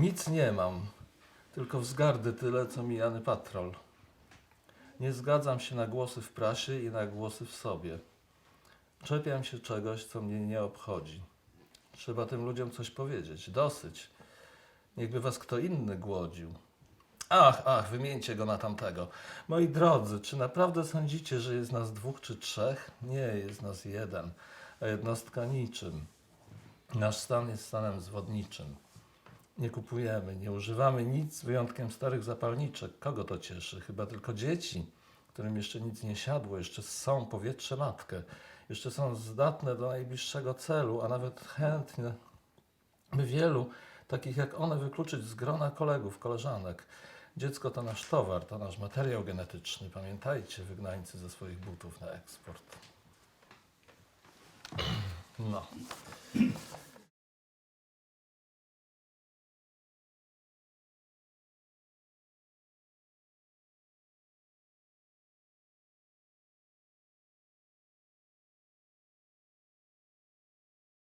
Nic nie mam, tylko wzgardy tyle, co mijany patrol. Nie zgadzam się na głosy w prasie i na głosy w sobie. Czepiam się czegoś, co mnie nie obchodzi. Trzeba tym ludziom coś powiedzieć. Dosyć. Niechby was kto inny głodził. Ach, ach, wymieńcie go na tamtego. Moi drodzy, czy naprawdę sądzicie, że jest nas dwóch czy trzech? Nie, jest nas jeden, a jednostka niczym. Nasz stan jest stanem zwodniczym. Nie kupujemy, nie używamy nic z wyjątkiem starych zapalniczek. Kogo to cieszy? Chyba tylko dzieci, którym jeszcze nic nie siadło, jeszcze są powietrze matkę, jeszcze są zdatne do najbliższego celu, a nawet chętne, by wielu takich jak one wykluczyć z grona kolegów, koleżanek. Dziecko to nasz towar, to nasz materiał genetyczny. Pamiętajcie, wygnańcy ze swoich butów na eksport. No.